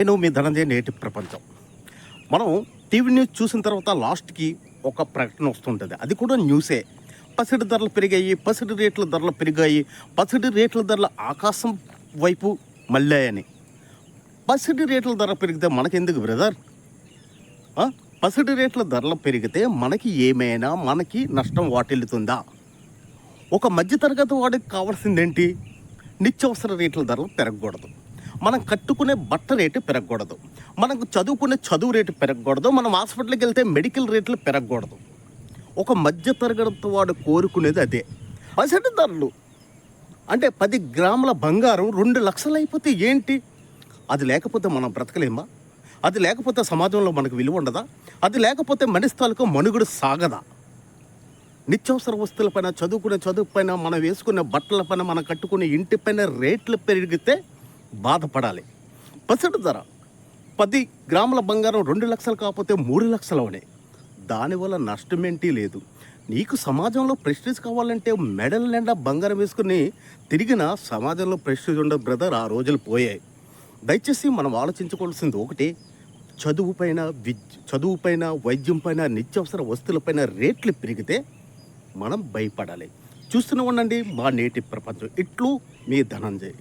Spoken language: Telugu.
నేను మీ ధనంజయ నేటి ప్రపంచం. మనం టీవీ న్యూస్ చూసిన తర్వాత లాస్ట్కి ఒక ప్రకటన వస్తుంటుంది. అది కూడా న్యూసే. పసిడి ధరలు పెరిగాయి పసిడి రేట్ల ధరలు పెరిగాయి పసిడి రేట్ల ధరలు ఆకాశం వైపు మళ్ళాయని. పసిడి రేట్ల ధర పెరిగితే మనకెందుకు బ్రదర్? పసిడి రేట్ల ధరలు పెరిగితే మనకి ఏమైనా మనకి నష్టం వాటిల్లుతుందా? ఒక మధ్యతరగతి వాడికి కావాల్సిందేంటి? నిత్యవసర రేట్ల ధరలు పెరగకూడదు. మనం కట్టుకునే బట్ట రేటు పెరగకూడదు. మనకు చదువుకునే చదువు రేటు పెరగకూడదు. మనం హాస్పిటల్కి వెళ్తే మెడికల్ రేట్లు పెరగకూడదు. ఒక మధ్యతరగతి వాడు కోరుకునేది అదే. అసలు ధరలు అంటే పది గ్రాముల బంగారం రెండు లక్షలు అయిపోతే ఏంటి? అది లేకపోతే మనం బ్రతకలేమా? అది లేకపోతే సమాజంలో మనకు విలువ ఉండదా? అది లేకపోతే మనిషి మనుగుడు సాగదా? నిత్యావసర వస్తువులపైన చదువుకునే చదువు పైన మనం వేసుకునే బట్టల పైన మనం కట్టుకునే ఇంటిపైన రేట్లు పెరిగితే బాధపడాలి. పసిడి ధర. పది గ్రాముల బంగారం రెండు లక్షలు కాకపోతే మూడు లక్షలు దానివల్ల నష్టమేంటి లేదు. నీకు సమాజంలో ప్రెస్టీజ్ కావాలంటే మెడల్ నిండా బంగారం వేసుకుని తిరిగిన సమాజంలో ప్రెస్టీజ్ ఉండదు బ్రదర్ ఆ రోజులు పోయాయి. దయచేసి మనం ఆలోచించుకోవాల్సింది ఒకటి. చదువు పైన విద్య చదువు పైన వైద్యం పైన నిత్యావసర వస్తువులపైన రేట్లు పెరిగితే మనం భయపడాలి. చూస్తూనే ఉండండి మా నేటి ప్రపంచం. ఇట్లు మీ ధనంజయ్.